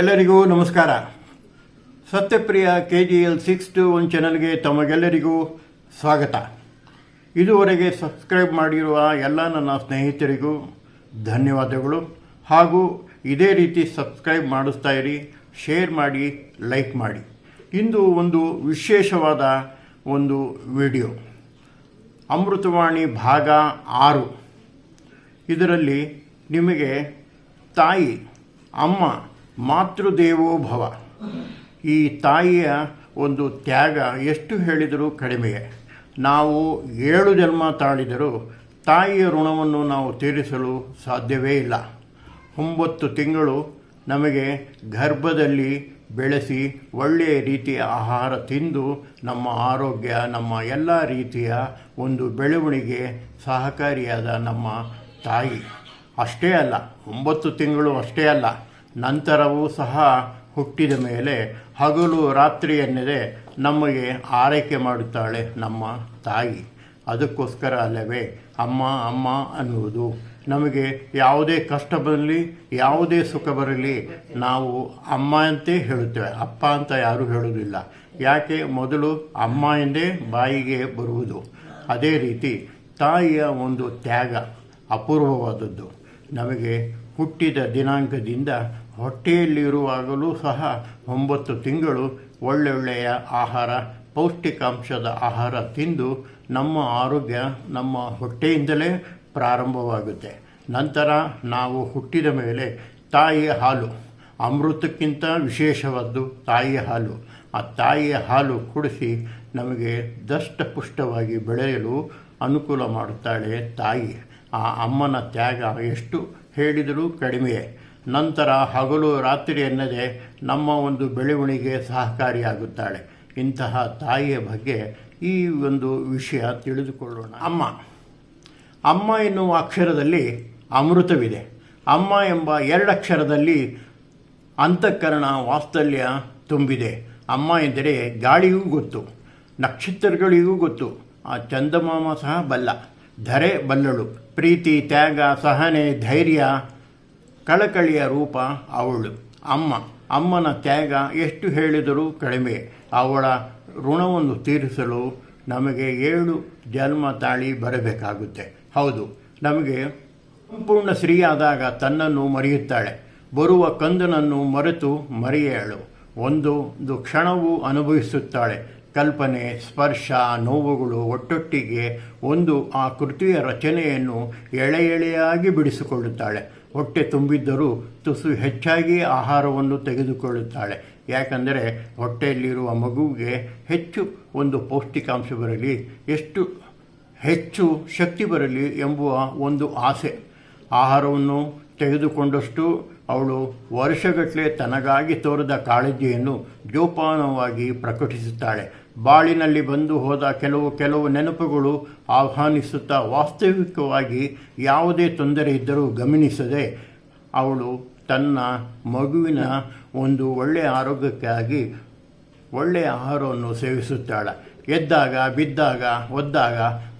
ಎಲ್ಲರಿಗೂ ನಮಸ್ಕಾರ. Satyapriya K G L six two one ಚಾನಲ್ಗೆ ತಮಗೆಲ್ಲರಿಗೂ ಸ್ವಾಗತ. ಇದುವರೆಗೆ ಸಬ್ಸ್ಕ್ರೈಬ್ ಮಾಡಿರುವ ಎಲ್ಲ ನನ್ನ ಸ್ನೇಹಿತರಿಗೂ ಧನ್ಯವಾದಗಳು. ಹಾಗೂ ಇದೇ ರೀತಿ ಸಬ್ಸ್ಕ್ರೈಬ್ ಮಾಡಿಸ್ತಾ ಇರಿ, ಶೇರ್ ಮಾಡಿ, ಲೈಕ್ ಮಾಡಿ. ಇಂದು ಒಂದು ವಿಶೇಷವಾದ ಒಂದು ವಿಡಿಯೋ. ಅಮೃತವಾಣಿ ಭಾಗ ಆರು. ಇದರಲ್ಲಿ ನಿಮಗೆ ತಾಯಿ, ಅಮ್ಮ ಮಾತೃದೇವೋ ಭವ. ಈ ತಾಯಿಯ ಒಂದು ತ್ಯಾಗ ಎಷ್ಟು ಹೇಳಿದರೂ ಕಡಿಮೆಯೇ. ನಾವು ಏಳು ಜನ್ಮ ತಾಳಿದರೂ ತಾಯಿಯ ಋಣವನ್ನು ನಾವು ತೀರಿಸಲು ಸಾಧ್ಯವೇ ಇಲ್ಲ. ಒಂಬತ್ತು ತಿಂಗಳು ನಮಗೆ ಗರ್ಭದಲ್ಲಿ ಬೆಳೆಸಿ ಒಳ್ಳೆಯ ರೀತಿಯ ಆಹಾರ ತಿಂದು ನಮ್ಮ ಆರೋಗ್ಯ, ನಮ್ಮ ಎಲ್ಲ ರೀತಿಯ ಒಂದು ಬೆಳವಣಿಗೆ ಸಹಕಾರಿಯಾದ ನಮ್ಮ ತಾಯಿ. ಅಷ್ಟೇ ಅಲ್ಲ, ಒಂಬತ್ತು ತಿಂಗಳು ಅಷ್ಟೇ ಅಲ್ಲ ನಂತರವೂ ಸಹ ಹುಟ್ಟಿದ ಮೇಲೆ ಹಗಲು ರಾತ್ರಿ ಎನ್ನದೆ ನಮಗೆ ಆರೈಕೆ ಮಾಡುತ್ತಾಳೆ ನಮ್ಮ ತಾಯಿ. ಅದಕ್ಕೋಸ್ಕರ ಅಲ್ಲವೇ, ಅಮ್ಮ ಅಮ್ಮ ಅನ್ನುವುದು. ನಮಗೆ ಯಾವುದೇ ಕಷ್ಟ ಬರಲಿ, ಯಾವುದೇ ಸುಖ ಬರಲಿ, ನಾವು ಅಮ್ಮ ಅಂತೇ ಹೇಳುತ್ತೇವೆ. ಅಪ್ಪ ಅಂತ ಯಾರೂ ಹೇಳುವುದಿಲ್ಲ. ಯಾಕೆ? ಮೊದಲು ಅಮ್ಮ ಎಂದೇ ಬಾಯಿಗೆ ಬರುವುದು. ಅದೇ ರೀತಿ ತಾಯಿಯ ಒಂದು ತ್ಯಾಗ ಅಪೂರ್ವವಾದದ್ದು. ನಮಗೆ ಹುಟ್ಟಿದ ದಿನಾಂಕದಿಂದ ಹೊಟ್ಟೆಯಲ್ಲಿರುವಾಗಲೂ ಸಹ ಒಂಬತ್ತು ತಿಂಗಳು ಒಳ್ಳೊಳ್ಳೆಯ ಆಹಾರ, ಪೌಷ್ಟಿಕಾಂಶದ ಆಹಾರ ತಿಂದು ನಮ್ಮ ಆರೋಗ್ಯ ನಮ್ಮ ಹೊಟ್ಟೆಯಿಂದಲೇ ಪ್ರಾರಂಭವಾಗುತ್ತೆ. ನಂತರ ನಾವು ಹುಟ್ಟಿದ ಮೇಲೆ ತಾಯಿಯ ಹಾಲು, ಅಮೃತಕ್ಕಿಂತ ವಿಶೇಷವಾದ್ದು ತಾಯಿಯ ಹಾಲು. ಆ ತಾಯಿಯ ಹಾಲು ಕುಡಿಸಿ ನಮಗೆ ದಷ್ಟಪುಷ್ಟವಾಗಿ ಬೆಳೆಯಲು ಅನುಕೂಲ ಮಾಡುತ್ತಾಳೆ ತಾಯಿ. ಆ ಅಮ್ಮನ ತ್ಯಾಗ ಎಷ್ಟು ಹೇಳಿದರೂ ಕಡಿಮೆಯೇ. ನಂತರ ಹಗಲು ರಾತ್ರಿ ಎನ್ನದೆ ನಮ್ಮ ಒಂದು ಬೆಳವಣಿಗೆ ಸಹಕಾರಿಯಾಗುತ್ತಾಳೆ. ಇಂತಹ ತಾಯಿಯ ಬಗ್ಗೆ ಈ ಒಂದು ವಿಷಯ ತಿಳಿದುಕೊಳ್ಳೋಣ. ಅಮ್ಮ. ಅಮ್ಮ ಎನ್ನುವ ಅಕ್ಷರದಲ್ಲಿ ಅಮೃತವಿದೆ. ಅಮ್ಮ ಎಂಬ ಎರಡಕ್ಷರದಲ್ಲಿ ಅಂತಃಕರಣ ವಾತ್ಸಲ್ಯ ತುಂಬಿದೆ. ಅಮ್ಮ ಎಂದರೆ ಗಾಳಿಗೂ ಗೊತ್ತು, ನಕ್ಷತ್ರಗಳಿಗೂ ಗೊತ್ತು. ಆ ಚಂದಮಾಮ ಸಹ ಬಲ್ಲ, ಧರೆ ಬಲ್ಲಳು. ಪ್ರೀತಿ, ತ್ಯಾಗ, ಸಹನೆ, ಧೈರ್ಯ ಕಳಕಳಿಯ ರೂಪ ಅವಳು. ಅಮ್ಮ, ಅಮ್ಮನ ತ್ಯಾಗ ಎಷ್ಟು ಹೇಳಿದರೂ ಕಡಿಮೆ. ಅವಳ ಋಣವನ್ನು ತೀರಿಸಲು ನಮಗೆ ಏಳು ಜನ್ಮ ತಾಳಿ ಬರಬೇಕಾಗುತ್ತೆ. ಹೌದು, ನಮಗೆ ಸಂಪೂರ್ಣ ಸ್ತ್ರೀಯಾದಾಗ ತನ್ನನ್ನು ಮರೆಯುತ್ತಾಳೆ. ಬರುವ ಕಂದನನ್ನು ಮರೆತು ಮರೆಯಳು. ಒಂದು ಕ್ಷಣವೂ ಅನುಭವಿಸುತ್ತಾಳೆ. ಕಲ್ಪನೆ, ಸ್ಪರ್ಶ, ನೋವುಗಳು ಒಟ್ಟೊಟ್ಟಿಗೆ ಒಂದು ಆ ಕೃತಿಯ ರಚನೆಯನ್ನು ಎಳೆ ಎಳೆಯಾಗಿ ಬಿಡಿಸಿಕೊಳ್ಳುತ್ತಾಳೆ. ಹೊಟ್ಟೆ ತುಂಬಿದ್ದರೂ ತುಸು ಹೆಚ್ಚಾಗಿ ಆಹಾರವನ್ನು ತೆಗೆದುಕೊಳ್ಳುತ್ತಾಳೆ. ಯಾಕಂದರೆ ಹೊಟ್ಟೆಯಲ್ಲಿರುವ ಮಗುವಿಗೆ ಹೆಚ್ಚು ಒಂದು ಪೌಷ್ಟಿಕಾಂಶ ಬರಲಿ, ಎಷ್ಟು ಹೆಚ್ಚು ಶಕ್ತಿ ಬರಲಿ ಎಂಬುವ ಒಂದು ಆಸೆ. ಆಹಾರವನ್ನು ತೆಗೆದುಕೊಂಡಷ್ಟು ಅವಳು ವರ್ಷಗಟ್ಟಲೆ ತನಗಾಗಿ ತೋರದ ಕಾಳಜಿಯನ್ನು ಜೋಪಾನವಾಗಿ ಪ್ರಕಟಿಸುತ್ತಾಳೆ. ಬಾಳಿನಲ್ಲಿ ಬಂದು ಹೋದ ಕೆಲವು ಕೆಲವು ನೆನಪುಗಳು ಆಹ್ವಾನಿಸುತ್ತಾ ವಾಸ್ತವಿಕವಾಗಿ ಯಾವುದೇ ತೊಂದರೆ ಇದ್ದರೂ ಗಮನಿಸದೆ ಅವಳು ತನ್ನ ಮಗುವಿನ ಒಂದು ಒಳ್ಳೆಯ ಆರೋಗ್ಯಕ್ಕಾಗಿ ಒಳ್ಳೆಯ ಆಹಾರವನ್ನು ಸೇವಿಸುತ್ತಾಳೆ. ಎದ್ದಾಗ, ಬಿದ್ದಾಗ, ಒದ್ದಾಗ,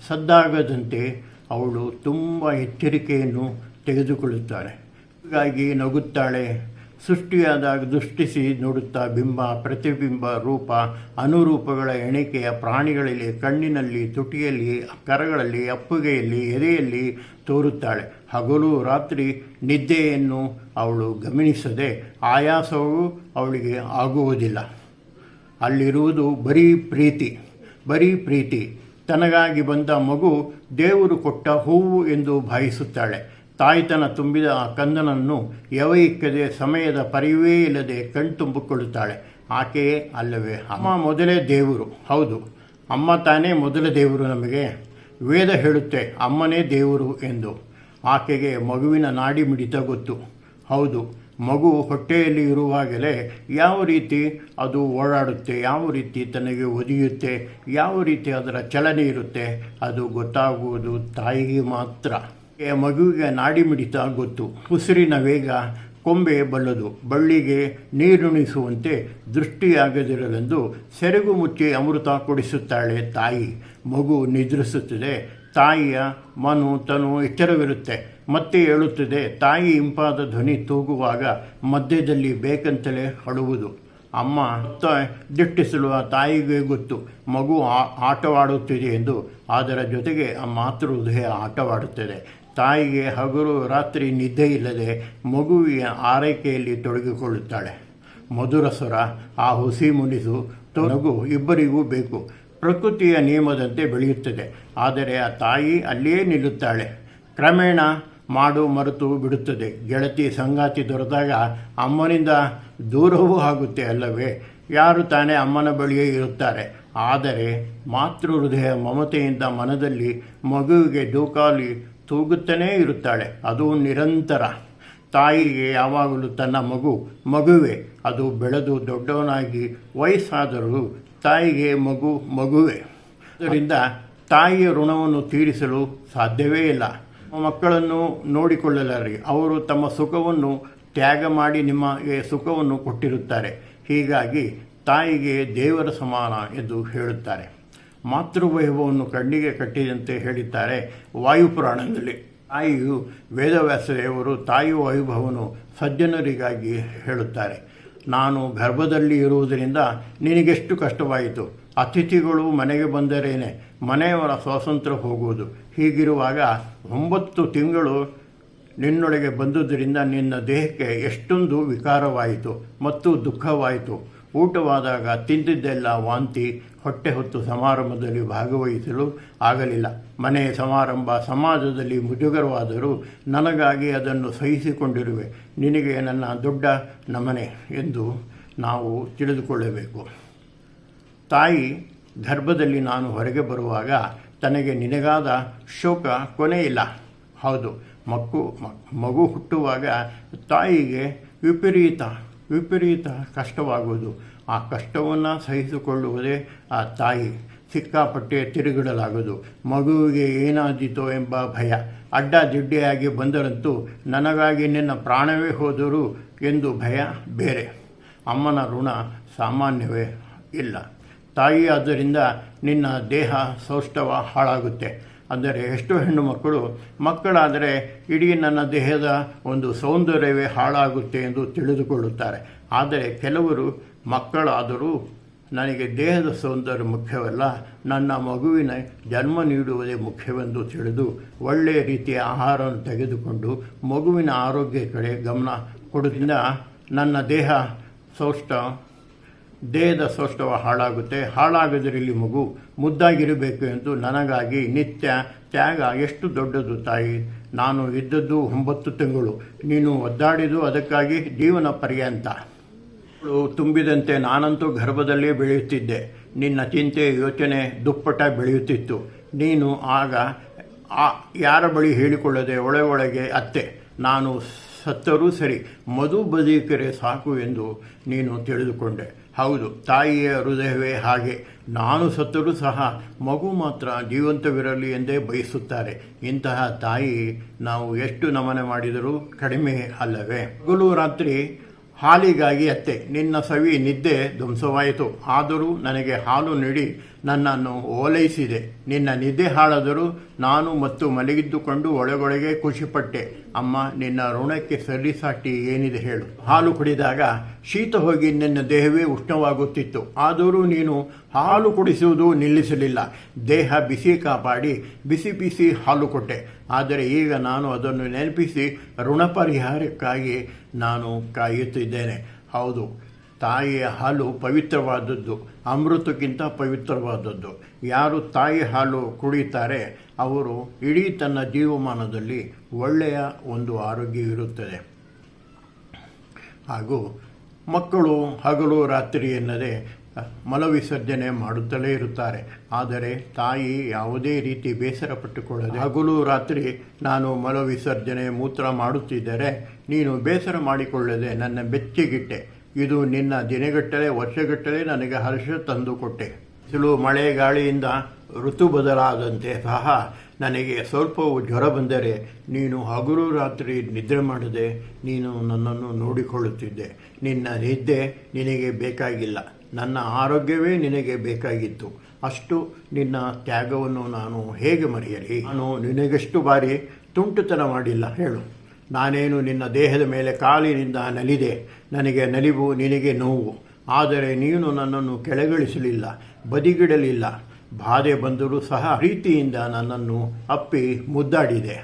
ಸದ್ದಾಗದಂತೆ ಅವಳು ತುಂಬ ಎಚ್ಚರಿಕೆಯನ್ನು ತೆಗೆದುಕೊಳ್ಳುತ್ತಾಳೆ. ಹೀಗಾಗಿ ನಗುತ್ತಾಳೆ. ಸೃಷ್ಟಿಯಾದಾಗ ದೃಷ್ಟಿಸಿ ನೋಡುತ್ತಾ ಬಿಂಬ, ಪ್ರತಿಬಿಂಬ ರೂಪ, ಅನುರೂಪಗಳ ಎಣಿಕೆಯ ಪ್ರಾಣಿಗಳಲ್ಲಿ, ಕಣ್ಣಿನಲ್ಲಿ, ತುಟಿಯಲ್ಲಿ, ಕರಗಳಲ್ಲಿ, ಅಪ್ಪುಗೆಯಲ್ಲಿ, ಎದೆಯಲ್ಲಿ ತೋರುತ್ತಾಳೆ. ಹಗಲು ರಾತ್ರಿ ನಿದ್ದೆಯನ್ನು ಅವಳು ಗಮನಿಸದೆ ಆಯಾಸವೂ ಅವಳಿಗೆ ಆಗುವುದಿಲ್ಲ. ಅಲ್ಲಿರುವುದು ಬರೀ ಪ್ರೀತಿ ಬರೀ ಪ್ರೀತಿ. ತನಗಾಗಿ ಬಂದ ಮಗು ದೇವರು ಕೊಟ್ಟ ಹೂವು ಎಂದು ಭಾವಿಸುತ್ತಾಳೆ. ತಾಯ್ತನ ತುಂಬಿದ ಆ ಕಂದನನ್ನು ಯವೈಕ್ಕದೆ ಸಮಯದ ಪರಿವೇ ಇಲ್ಲದೆ ಕಣ್ತುಂಬಿಕೊಳ್ಳುತ್ತಾಳೆ. ಆಕೆಯೇ ಅಲ್ಲವೇ? ಅಮ್ಮ ಮೊದಲೇ ದೇವರು. ಹೌದು. ಅಮ್ಮ ತಾನೇ ಮೊದಲ ದೇವರು ನಮಗೆ. ವೇದ ಹೇಳುತ್ತೆ, ಅಮ್ಮನೇ ದೇವರು ಎಂದು. ಆಕೆಗೆ ಮಗುವಿನ ನಾಡಿ ಮಿಡಿತ ಗೊತ್ತು. ಹೌದು. ಮಗು ಹೊಟ್ಟೆಯಲ್ಲಿ ಇರುವಾಗಲೇ ಯಾವ ರೀತಿ ಅದು ಓಡಾಡುತ್ತೆ, ಯಾವ ರೀತಿ ತನಗೆ ಒದಿಯುತ್ತೆ, ಯಾವ ರೀತಿ ಅದರ ಚಲನೆ ಇರುತ್ತೆ, ಅದು ಗೊತ್ತಾಗುವುದು ತಾಯಿಗೆ ಮಾತ್ರ. ಮಗುವಿಗೆ ನಾಡಿ ಮಿಡಿತ ಗೊತ್ತು. ಉಸಿರಿನ ವೇಗ ಕೊಂಬೆ ಬಲ್ಲದು. ಬಳ್ಳಿಗೆ ನೀರುಣಿಸುವಂತೆ ದೃಷ್ಟಿಯಾಗದಿರಲೆಂದು ಸೆರಗು ಮುಚ್ಚಿ ಅಮೃತ ಕೊಡಿಸುತ್ತಾಳೆ ತಾಯಿ. ಮಗು ನಿದ್ರಿಸುತ್ತದೆ. ತಾಯಿಯ ಮನು ತನು ಎಚ್ಚರವಿರುತ್ತೆ. ಮತ್ತೆ ಹೇಳುತ್ತದೆ, ತಾಯಿ ಇಂಪಾದ ಧ್ವನಿ ತೂಗುವಾಗ ಮಧ್ಯದಲ್ಲಿ ಬೇಕಂತಲೇ ಅಳುವುದು ಅಮ್ಮ, ತ- ದಿಟ್ಟಿಸಲು ಆ ತಾಯಿಗೆ ಗೊತ್ತು. ಮಗು ಆಟವಾಡುತ್ತಿದೆ ಎಂದು ಅದರ ಜೊತೆಗೆ ಆ ಮಾತೃ ಹೃದಯ ಆಟವಾಡುತ್ತದೆ. ತಾಯಿಗೆ ಹಗಲು ರಾತ್ರಿ ನಿದ್ದೆ ಇಲ್ಲದೆ ಮಗುವಿನ ಆರೈಕೆಯಲ್ಲಿ ತೊಡಗಿಕೊಳ್ಳುತ್ತಾಳೆ. ಮಧುರ ಆ ಹುಸಿ ಮುನಿಸು ತೊಡಗು ಇಬ್ಬರಿಗೂ ಬೇಕು. ಪ್ರಕೃತಿಯ ನಿಯಮದಂತೆ ಬೆಳೆಯುತ್ತದೆ. ಆದರೆ ಆ ತಾಯಿ ಅಲ್ಲಿಯೇ ನಿಲ್ಲುತ್ತಾಳೆ. ಕ್ರಮೇಣ ಮಾಡು ಮರೆತು ಬಿಡುತ್ತದೆ. ಗೆಳತಿ ಸಂಗಾತಿ ದೊರೆತಾಗ ಅಮ್ಮನಿಂದ ದೂರವೂ ಆಗುತ್ತೆ ಅಲ್ಲವೇ? ಯಾರು ತಾನೇ ಅಮ್ಮನ ಬಳಿಯೇ ಇರುತ್ತಾರೆ? ಆದರೆ ಮಾತೃ ಹೃದಯ ಮಮತೆಯಿಂದ ಮನದಲ್ಲಿ ಮಗುವಿಗೆ ದೂಕಾಲಿ ತೂಗುತ್ತಲೇ ಇರುತ್ತಾಳೆ. ಅದು ನಿರಂತರ. ತಾಯಿಗೆ ಯಾವಾಗಲೂ ತನ್ನ ಮಗು ಮಗುವೆ. ಅದು ಬೆಳೆದು ದೊಡ್ಡವನಾಗಿ ವಯಸ್ಸಾದರೂ ತಾಯಿಗೆ ಮಗು ಮಗುವೆ. ಅದರಿಂದ ತಾಯಿಯ ಋಣವನ್ನು ತೀರಿಸಲು ಸಾಧ್ಯವೇ ಇಲ್ಲ. ಮಕ್ಕಳನ್ನು ನೋಡಿಕೊಳ್ಳಲಾರಿ. ಅವರು ತಮ್ಮ ಸುಖವನ್ನು ತ್ಯಾಗ ಮಾಡಿ ನಿಮಗೆ ಸುಖವನ್ನು ಕೊಟ್ಟಿರುತ್ತಾರೆ. ಹೀಗಾಗಿ ತಾಯಿಗೆ ದೇವರ ಸಮಾನ ಎಂದು ಹೇಳುತ್ತಾರೆ. ಮಾತೃವೈಭವವನ್ನು ಕಣ್ಣಿಗೆ ಕಟ್ಟಿದಂತೆ ಹೇಳಿದ್ದಾರೆ ವಾಯುಪುರಾಣದಲ್ಲಿ ತಾಯಿಯು ವೇದವ್ಯಾಸದೇವರು ತಾಯಿ ವೈಭವನು ಸಜ್ಜನರಿಗಾಗಿ ಹೇಳುತ್ತಾರೆ. ನಾನು ಗರ್ಭದಲ್ಲಿ ಇರುವುದರಿಂದ ನಿನಗೆಷ್ಟು ಕಷ್ಟವಾಯಿತು. ಅತಿಥಿಗಳು ಮನೆಗೆ ಬಂದರೇನೆ, ಮನೆಯವರ ಸ್ವಾತಂತ್ರ್ಯ ಹೋಗುವುದು. ಹೀಗಿರುವಾಗ ಒಂಬತ್ತು ತಿಂಗಳು ನಿನ್ನೊಳಗೆ ಬಂದುದರಿಂದ ನಿನ್ನ ದೇಹಕ್ಕೆ ಎಷ್ಟೊಂದು ವಿಕಾರವಾಯಿತು ಮತ್ತು ದುಃಖವಾಯಿತು. ಊಟವಾದಾಗ ತಿಂದಿದ್ದೆಲ್ಲ ವಾಂತಿ ಹೊಟ್ಟೆ ಹೊತ್ತು ಸಮಾರಂಭದಲ್ಲಿ ಭಾಗವಹಿಸಲು ಆಗಲಿಲ್ಲ. ಮನೆಯ ಸಮಾರಂಭ ಸಮಾಜದಲ್ಲಿ ಮುಜುಗರವಾದರೂ ನನಗಾಗಿ ಅದನ್ನು ಸಹಿಸಿಕೊಂಡಿರುವೆ. ನಿನಗೆ ನನ್ನ ದೊಡ್ಡ ನಮನೆ ಎಂದು ನಾವು ತಿಳಿದುಕೊಳ್ಳಬೇಕು. ತಾಯಿ ಗರ್ಭದಲ್ಲಿ ನಾನು ಹೊರಗೆ ಬರುವಾಗ ತನಗೆ ನಿನಗಾದ ಶೋಕ ಕೊನೆಯಿಲ್ಲ. ಹೌದು, ಮಕ್ಕು, ಮಗು ಹುಟ್ಟುವಾಗ ತಾಯಿಗೆ ವಿಪರೀತ ವಿಪರೀತ ಕಷ್ಟವಾಗುವುದು. ಆ ಕಷ್ಟವನ್ನು ಸಹಿಸಿಕೊಳ್ಳುವುದೇ ಆ ತಾಯಿ. ಸಿಕ್ಕಾಪಟ್ಟೆ ತಿರುಗಿಡಲಾಗದು. ಮಗುವಿಗೆ ಏನಾದೀತೋ ಎಂಬ ಭಯ. ಅಡ್ಡ ದಿಡ್ಡೆಯಾಗಿ ಬಂದರಂತೂ ನನಗಾಗಿ ನಿನ್ನ ಪ್ರಾಣವೇ ಹೋದರು ಎಂದು ಭಯ ಬೇರೆ. ಅಮ್ಮನ ಋಣ ಸಾಮಾನ್ಯವೇ ಇಲ್ಲ. ತಾಯಿ ಆದ್ದರಿಂದ ನಿನ್ನ ದೇಹ ಸೌಷ್ಠವ ಹಾಳಾಗುತ್ತೆ. ಅಂದರೆ ಎಷ್ಟೋ ಹೆಣ್ಣು ಮಕ್ಕಳು ಮಕ್ಕಳಾದರೆ ಇಡೀ ನನ್ನ ದೇಹದ ಒಂದು ಸೌಂದರ್ಯವೇ ಹಾಳಾಗುತ್ತೆ ಎಂದು ತಿಳಿದುಕೊಳ್ಳುತ್ತಾರೆ. ಆದರೆ ಕೆಲವರು ಮಕ್ಕಳಾದರೂ ನನಗೆ ದೇಹದ ಸೌಂದರ್ಯ ಮುಖ್ಯವಲ್ಲ, ನನ್ನ ಮಗುವಿನ ಜನ್ಮ ನೀಡುವುದೇ ಮುಖ್ಯವೆಂದು ತಿಳಿದು ಒಳ್ಳೆಯ ರೀತಿಯ ಆಹಾರವನ್ನು ತೆಗೆದುಕೊಂಡು ಮಗುವಿನ ಆರೋಗ್ಯ ಕಡೆ ಗಮನ ಕೊಡೋದ್ರಿಂದ ನನ್ನ ದೇಹ ಸೌಷ್ಠ, ದೇಹದ ಸೌಷ್ಠವ ಹಾಳಾಗುತ್ತೆ. ಹಾಳಾಗದಿರಲಿ ಮಗು, ಮುದ್ದಾಗಿರಬೇಕು ಎಂದು ನನಗಾಗಿ ನಿತ್ಯ ತ್ಯಾಗ ಎಷ್ಟು ದೊಡ್ಡದು ತಾಯಿ. ನಾನು ಇದ್ದದ್ದು ಒಂಬತ್ತು ತಿಂಗಳು. ನೀನು ಒದ್ದಾಡಿದು ಅದಕ್ಕಾಗಿ ಜೀವನ ಪರ್ಯಂತ. ಮಕ್ಕಳು ತುಂಬಿದಂತೆ ನಾನಂತೂ ಗರ್ಭದಲ್ಲಿ ಬೆಳೆಯುತ್ತಿದ್ದೆ. ನಿನ್ನ ಚಿಂತೆ ಯೋಚನೆ ದುಪ್ಪಟ ಬೆಳೆಯುತ್ತಿತ್ತು. ನೀನು ಆಗ, ಆ, ಯಾರ ಬಳಿ ಹೇಳಿಕೊಳ್ಳದೆ ಒಳ ಒಳಗೆ ಅತ್ತೆ. ನಾನು ಸತ್ತರೂ ಸರಿ, ಮಧು ಬದುಕರೆ ಸಾಕು ಎಂದು ನೀನು ತಿಳಿದುಕೊಂಡೆ. ಹೌದು, ತಾಯಿಯ ಹೃದಯವೇ ಹಾಗೆ. ನಾನು ಸತ್ತರೂ ಸಹ ಮಗು ಮಾತ್ರ ಜೀವಂತವಿರಲಿ ಎಂದೇ ಬಯಸುತ್ತಾರೆ. ಇಂತಹ ತಾಯಿ ನಾವು ಎಷ್ಟು ನಮನೆ ಮಾಡಿದರೂ ಕಡಿಮೆ ಅಲ್ಲವೇ? ಹಗಲು ರಾತ್ರಿ ಹಾಲಿಗಾಗಿ ಅತ್ತೆ, ನಿನ್ನ ಸವಿ ನಿದ್ದೆ ಧ್ವಂಸವಾಯಿತು. ಆದರೂ ನನಗೆ ಹಾಲು ನೀಡಿ ನನ್ನನ್ನು ಓಲೈಸಿದೆ. ನಿನ್ನ ನಿದ್ದೆ ಹಾಳಾದರೂ ನಾನು ಮತ್ತು ಮಲಗಿದ್ದುಕೊಂಡು ಒಳಗೊಳಗೆ ಖುಷಿಪಟ್ಟೆ ಅಮ್ಮ, ನಿನ್ನ ಋಣಕ್ಕೆ ಸರಿಸಾಟಿ ಏನಿದೆ ಹೇಳು. ಹಾಲು ಕುಡಿದಾಗ ಶೀತ ಹೋಗಿ ನಿನ್ನ ದೇಹವೇ ಉಷ್ಣವಾಗುತ್ತಿತ್ತು. ಆದರೂ ನೀನು ಹಾಲು ಕುಡಿಸುವುದು ನಿಲ್ಲಿಸಲಿಲ್ಲ. ದೇಹ ಬಿಸಿ ಕಾಪಾಡಿ ಬಿಸಿ ಬಿಸಿ ಹಾಲು ಕೊಟ್ಟೆ. ಆದರೆ ಈಗ ನಾನು ಅದನ್ನು ನೆನಪಿಸಿ ಋಣ ಪರಿಹಾರಕ್ಕಾಗಿ ನಾನು ಕಾಯುತ್ತಿದ್ದೇನೆ. ಹೌದು ತಾಯಿಯ ಹಾಲು ಪವಿತ್ರವಾದದ್ದು, ಅಮೃತಕ್ಕಿಂತ ಪವಿತ್ರವಾದದ್ದು. ಯಾರು ತಾಯಿ ಹಾಲು ಕುಡಿತಾರೆ ಅವರು ಇಡೀ ತನ್ನ ಜೀವಮಾನದಲ್ಲಿ ಒಳ್ಳೆಯ ಒಂದು ಆರೋಗ್ಯ ಇರುತ್ತದೆ. ಹಾಗೂ ಮಕ್ಕಳು ಹಗಲು ರಾತ್ರಿ ಎನ್ನದೆ, ಮಲವಿಸರ್ಜನೆ ಮಾಡುತ್ತಲೇ ಇರುತ್ತಾರೆ. ಆದರೆ ತಾಯಿ ಯಾವುದೇ ರೀತಿ ಬೇಸರ ಪಟ್ಟುಕೊಳ್ಳದೆ, ಹಗಲು ರಾತ್ರಿ ನಾನು ಮಲವಿಸರ್ಜನೆ ಮೂತ್ರ ಮಾಡುತ್ತಿದ್ದರೆ, ನೀನು ಬೇಸರ ಮಾಡಿಕೊಳ್ಳದೆ ನನ್ನ ಬೆಚ್ಚಗಿಟ್ಟೆ. ಇದು ನಿನ್ನ ದಿನಗಟ್ಟಲೆ, ವರ್ಷಗಟ್ಟಲೆ ನನಗೆ ಹರ್ಷ ತಂದುಕೊಟ್ಟೆ. ಬಿಸಿಲು ಮಳೆ ಗಾಳಿಯಿಂದ ಋತು ಬದಲಾದಂತೆ ಸಹ ನನಗೆ ಸ್ವಲ್ಪ ಜ್ವರ ಬಂದರೆ ನೀನು ಹಗುರು ರಾತ್ರಿ ನಿದ್ರೆ ಮಾಡದೆ ನೀನು ನನ್ನನ್ನು ನೋಡಿಕೊಳ್ಳುತ್ತಿದ್ದೆ. ನಿನ್ನ ನಿದ್ದೆ ನಿನಗೆ ಬೇಕಾಗಿಲ್ಲ. ನನ್ನ ಆರೋಗ್ಯವೇ ನಿನಗೆ ಬೇಕಾಗಿತ್ತು. ಅಷ್ಟು ನಿನ್ನ ತ್ಯಾಗವನ್ನು ನಾನು ಹೇಗೆ ಮರೆಯಲಿ? ನಾನು ನಿನಗೆಷ್ಟು ಬಾರಿ ತುಂಟುತನ ಮಾಡಿಲ್ಲ, ಹೇಳು. ನಾನೇನು ನಿನ್ನ ದೇಹದ ಮೇಲೆ ಕಾಲಿನಿಂದ ನಲಿದೆ, ನನಗೆ ನಲಿವು ನಿನಗೆ ನೋವು. ಆದರೆ ನೀನು ನನ್ನನ್ನು ಕೆಳಗಿಳಿಸಲಿಲ್ಲ, ಬದಿಗಿಡಲಿಲ್ಲ. ಬಾಧೆ ಬಂದರೂ ಸಹ ಪ್ರೀತಿಯಿಂದ ನನ್ನನ್ನು ಅಪ್ಪಿ ಮುದ್ದಾಡಿದೆ.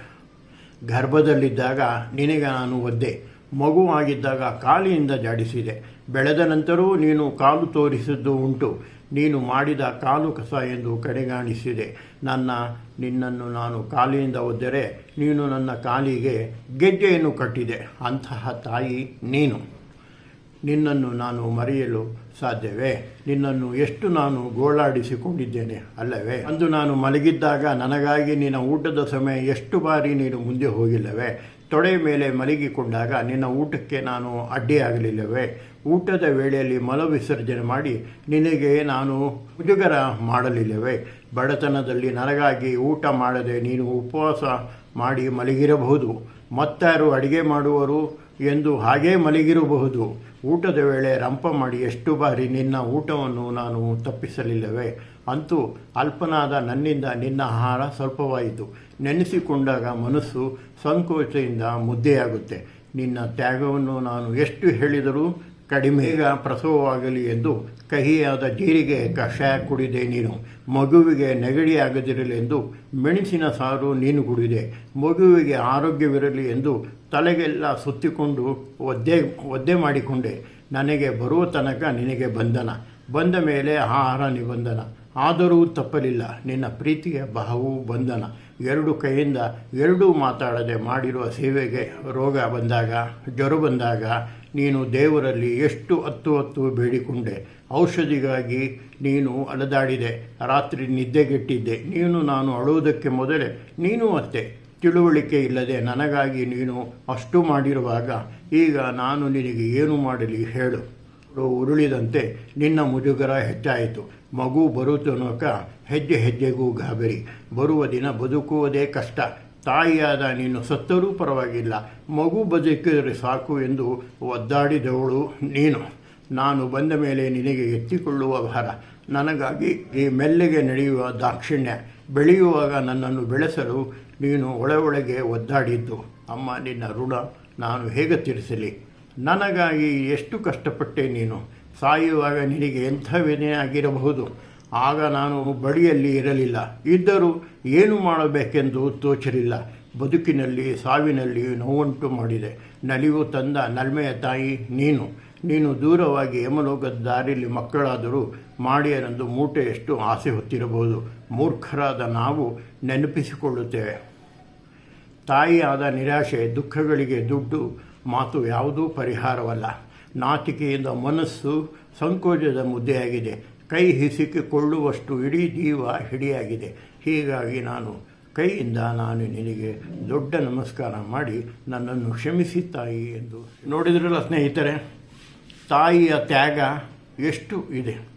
ಗರ್ಭದಲ್ಲಿದ್ದಾಗ ನಿನಗೆ ನಾನು ಒದ್ದೆ ಮಗುವಾಗಿದ್ದಾಗ ಕಾಲಿನಿಂದ ಜಾಡಿಸಿದೆ. ಬೆಳೆದ ನಂತರವೂ ನೀನು ಕಾಲು ತೋರಿಸಿದ್ದು ಉಂಟು. ನೀನು ಮಾಡಿದ ಕಾಲು ಕಸ ಎಂದು ಕಡೆಗಾಣಿಸಿದೆ. ನನ್ನ, ನಿನ್ನನ್ನು ನಾನು ಕಾಲಿನಿಂದ ಒದ್ದರೆ ನೀನು ನನ್ನ ಕಾಲಿಗೆ ಗೆಜ್ಜೆಯನ್ನು ಕಟ್ಟಿದೆ. ಅಂತಹ ತಾಯಿ ನೀನು. ನಿನ್ನನ್ನು ನಾನು ಮರೆಯಲು ಸಾಧ್ಯವೇ? ನಿನ್ನನ್ನು ಎಷ್ಟು ನಾನು ಗೋಳಾಡಿಸಿಕೊಂಡಿದ್ದೇನೆ ಅಲ್ಲವೇ? ಅಂದು ನಾನು ಮಲಗಿದ್ದಾಗ ನನಗಾಗಿ ನಿನ್ನ ಊಟದ ಸಮಯ ಎಷ್ಟು ಬಾರಿ ನೀನು ಮುಂದೆ ಹೋಗಿಲ್ಲವೇ? ತೊಡೆ ಮೇಲೆ ಮಲಗಿಕೊಂಡಾಗ ನಿನ್ನ ಊಟಕ್ಕೆ ನಾನು ಅಡ್ಡಿಯಾಗಲಿಲ್ಲವೇ? ಊಟದ ವೇಳೆಯಲ್ಲಿ ಮಲವಿಸರ್ಜನೆ ಮಾಡಿ, ನಿನಗೆ ನಾನು ಮುಜುಗರ ಮಾಡಲಿಲ್ಲವೇ? ಬಡತನದಲ್ಲಿ ನನಗಾಗಿ ಊಟ ಮಾಡದೆ ನೀನು ಉಪವಾಸ ಮಾಡಿ ಮಲಗಿರಬಹುದು. ಮತ್ತಾರು ಅಡಿಗೆ ಮಾಡುವರು ಎಂದು ಹಾಗೇ ಮಲಗಿರಬಹುದು. ಊಟದ ವೇಳೆ ರಂಪ ಮಾಡಿ, ಎಷ್ಟು ಬಾರಿ ನಿನ್ನ ಊಟವನ್ನು ನಾನು ತಪ್ಪಿಸಲಿಲ್ಲವೇ? ಅಂತೂ ಅಲ್ಪನಾದ ನನ್ನಿಂದ ನಿನ್ನ ಆಹಾರ ಸ್ವಲ್ಪವಾಯಿತು. ನೆನೆಸಿಕೊಂಡಾಗ ಮನಸ್ಸು ಸಂಕೋಚದಿಂದ ಮುದ್ದೆಯಾಗುತ್ತೆ. ನಿನ್ನ ತ್ಯಾಗವನ್ನು ನಾನು ಎಷ್ಟು ಹೇಳಿದರೂ ಕಡಿಮೆ. ಈಗ ಪ್ರಸವವಾಗಲಿ ಎಂದು ಕಹಿಯಾದ ಜೀರಿಗೆ, ಕಷಾಯ ಕುಡಿದೆ ನೀನು. ಮಗುವಿಗೆ ನೆಗಡಿಯಾಗದಿರಲಿ ಎಂದು ಮೆಣಸಿನ ಸಾರು ನೀನು ಕುಡಿದೆ. ಮಗುವಿಗೆ ಆರೋಗ್ಯವಿರಲಿ ಎಂದು ತಲೆಗೆಲ್ಲ ಸುತ್ತಿಕೊಂಡು ಒದ್ದೆ ಒದ್ದೆ ಮಾಡಿಕೊಂಡೆ. ನನಗೆ ಬರುವ ತನಕ ನಿನಗೆ ಬಂಧನ. ಬಂದ ಮೇಲೆ ಆಹಾರ ನಿಬಂಧನ. ಆದರೂ ತಪ್ಪಲಿಲ್ಲ. ನಿನ್ನ ಪ್ರೀತಿಯ ಬಹವು ಬಂಧನ. ಎರಡು ಕೈಯಿಂದ ಎರಡೂ ಮಾತಾಡದೆ ಮಾಡಿರುವ ಸೇವೆಗೆ ರೋಗ ಬಂದಾಗ, ಜ್ವರ ಬಂದಾಗ ನೀನು ದೇವರಲ್ಲಿ ಎಷ್ಟು ಹತ್ತು ಹತ್ತು ಬೇಡಿಕೊಂಡೆ. ಔಷಧಿಗಾಗಿ ನೀನು ಅಲೆದಾಡಿದೆ. ರಾತ್ರಿ ನಿದ್ದೆಗೆಟ್ಟಿದ್ದೆ. ನೀನು ನಾನು ಅಳುವುದಕ್ಕೆ ಮೊದಲೇ ನೀನು ಅತ್ತೆ ತಿಳುವಳಿಕೆ ಇಲ್ಲದೆ ನನಗಾಗಿ ನೀನು ಅಷ್ಟು ಮಾಡಿರುವಾಗ ಈಗ ನಾನು ನಿನಗೆ ಏನು ಮಾಡಲಿ ಹೇಳು. ಉರುಳಿದಂತೆ ನಿನ್ನ ಮುಜುಗರ ಹೆಚ್ಚಾಯಿತು. ಮಗು ಬರುತ್ತನೋಕ ಹೆಜ್ಜೆ ಹೆಜ್ಜೆಗೂ ಗಾಬರಿ. ಬರುವ ದಿನ ಬದುಕುವುದೇ ಕಷ್ಟ. ತಾಯಿಯಾದ ನೀನು ಸತ್ತರೂ ಪರವಾಗಿಲ್ಲ. ಮಗು ಬದುಕಿದರೆ ಸಾಕು ಎಂದು ಒದ್ದಾಡಿದವಳು ನೀನು. ನಾನು ಬಂದ ಮೇಲೆ ನಿನಗೆ ಎತ್ತಿಕೊಳ್ಳುವ ಭಾರ. ನನಗಾಗಿ ಈ ಮೆಲ್ಲೆಗೆ ನಡೆಯುವ ದಾಕ್ಷಿಣ್ಯ. ಬೆಳೆಯುವಾಗ ನನ್ನನ್ನು ಬೆಳೆಸಲು ನೀನು ಒಳ ಒಳಗೆ ಒದ್ದಾಡಿದ್ದು. ಅಮ್ಮ, ನಿನ್ನ ಋಣ ನಾನು ಹೇಗೆ ತಿಳಿಸಲಿ ನನಗಾಗಿ ಎಷ್ಟು ಕಷ್ಟಪಟ್ಟೆ ನೀನು? ಸಾಯುವಾಗ ನಿನಗೆ ಎಂಥ ವಿನಯ ಆಗಿರಬಹುದು. ಆಗ ನಾನು ಬಳಿಯಲ್ಲಿ ಇರಲಿಲ್ಲ. ಇದ್ದರೂ ಏನು ಮಾಡಬೇಕೆಂದು ತೋಚಲಿಲ್ಲ. ಬದುಕಿನಲ್ಲಿ, ಸಾವಿನಲ್ಲಿ ನೋವುಂಟು ಮಾಡಿದೆ. ನಲಿವು ತಂದ ನಲ್ಮೆಯ ತಾಯಿ ನೀನು. ನೀನು ದೂರವಾಗಿ ಯಮಲೋಕದ ದಾರಿಯಲ್ಲಿ ಮಕ್ಕಳಾದರೂ ಮಾಡಿಯರೆಂದು ಮೂಟೆಯಷ್ಟು ಆಸೆ ಹೊತ್ತಿರಬಹುದು. ಮೂರ್ಖರಾದ ನಾವು ನೆನಪಿಸಿಕೊಳ್ಳುತ್ತೇವೆ. ತಾಯಿಯಾದ ನಿರಾಶೆ, ದುಃಖಗಳಿಗೆ ದುಡ್ಡು, ಮಾತು ಯಾವುದೂ ಪರಿಹಾರವಲ್ಲ. ನಾಚಿಕೆಯಿಂದ ಮನಸ್ಸು ಸಂಕೋಚದ ಮುದ್ದೆಯಾಗಿದೆ. ಕೈ ಹಿಸುಕಿಕೊಳ್ಳುವಷ್ಟು ಇಡೀ ಜೀವ ಹಿಡಿಯಾಗಿದೆ. ಹೀಗಾಗಿ ನಾನು ಕೈಯಿಂದ ನಾನು ನಿನಗೆ ದೊಡ್ಡ ನಮಸ್ಕಾರ ಮಾಡಿ ನನ್ನನ್ನು ಕ್ಷಮಿಸಿ ತಾಯಿ ಎಂದು ನೋಡಿದ್ರಲ್ಲ ಸ್ನೇಹಿತರೆ, ತಾಯಿಯ ತ್ಯಾಗ ಎಷ್ಟು ಇದೆ?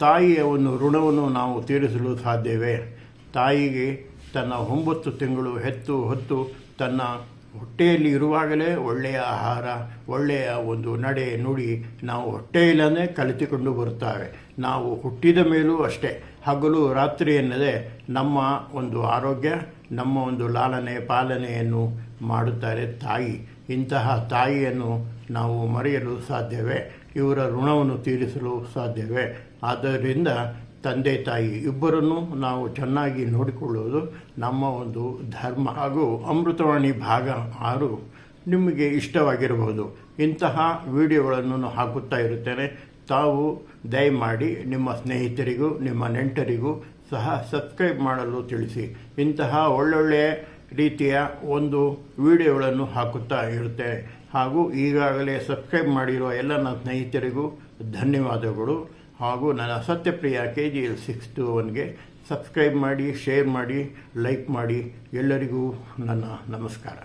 ತಾಯಿಯ ಒಂದು ಋಣವನ್ನು ನಾವು ತೀರಿಸಲು ಸಾಧ್ಯವೇ? ತಾಯಿಗೆ ತನ್ನ ಒಂಬತ್ತು ತಿಂಗಳು ಹೆತ್ತು ಹೊತ್ತು ತನ್ನ ಹೊಟ್ಟೆಯಲ್ಲಿ ಇರುವಾಗಲೇ ಒಳ್ಳೆಯ ಆಹಾರ, ಒಳ್ಳೆಯ ಒಂದು ನಡೆ ನುಡಿ ನಾವು ಹೊಟ್ಟೆಯಲ್ಲೇ ಕಲಿತುಕೊಂಡು ಬರುತ್ತವೆ ನಾವು ಹುಟ್ಟಿದ ಮೇಲೂ ಅಷ್ಟೇ. ಹಗಲು ರಾತ್ರಿ ಎನ್ನದೆ ನಮ್ಮ ಒಂದು ಆರೋಗ್ಯ, ನಮ್ಮ ಒಂದು ಲಾಲನೆ, ಪಾಲನೆಯನ್ನು ಮಾಡುತ್ತಾರೆ ತಾಯಿ. ಇಂತಹ ತಾಯಿಯನ್ನು ನಾವು ಮರೆಯಲು ಸಾಧ್ಯವೇ? ಇವರ ಋಣವನ್ನು ತೀರಿಸಲು ಸಾಧ್ಯವೇ? ಆದ್ದರಿಂದ ತಂದೆ ತಾಯಿ ಇಬ್ಬರನ್ನು ನಾವು ಚೆನ್ನಾಗಿ ನೋಡಿಕೊಳ್ಳುವುದು ನಮ್ಮ ಒಂದು ಧರ್ಮ ಹಾಗೂ ಅಮೃತವಾಣಿ ಭಾಗ ಆರು ನಿಮಗೆ ಇಷ್ಟವಾಗಿರಬಹುದು. ಇಂತಹ ವಿಡಿಯೋಗಳನ್ನು ಹಾಕುತ್ತಾ ಇರುತ್ತೇನೆ. ತಾವು ದಯಮಾಡಿ ನಿಮ್ಮ ಸ್ನೇಹಿತರಿಗೂ, ನಿಮ್ಮ ನೆಂಟರಿಗೂ ಸಹ ಸಬ್ಸ್ಕ್ರೈಬ್ ಮಾಡಲು ತಿಳಿಸಿ. ಇಂತಹ ಒಳ್ಳೊಳ್ಳೆಯ ರೀತಿಯ ಒಂದು ವಿಡಿಯೋಗಳನ್ನು ಹಾಕುತ್ತಾ ಇರುತ್ತೇನೆ. ಹಾಗೂ ಈಗಾಗಲೇ ಸಬ್ಸ್ಕ್ರೈಬ್ ಮಾಡಿರುವ ಎಲ್ಲ ನನ್ನ ಸ್ನೇಹಿತರಿಗೂ ಧನ್ಯವಾದಗಳು. ಹಾಗೂ ನನ್ನ Satyapriya K G L six two ಒನ್ಗೆ subscribe ಮಾಡಿ, ಶೇರ್ ಮಾಡಿ, ಲೈಕ್ ಮಾಡಿ ಎಲ್ಲರಿಗೂ ನನ್ನ ನಮಸ್ಕಾರ.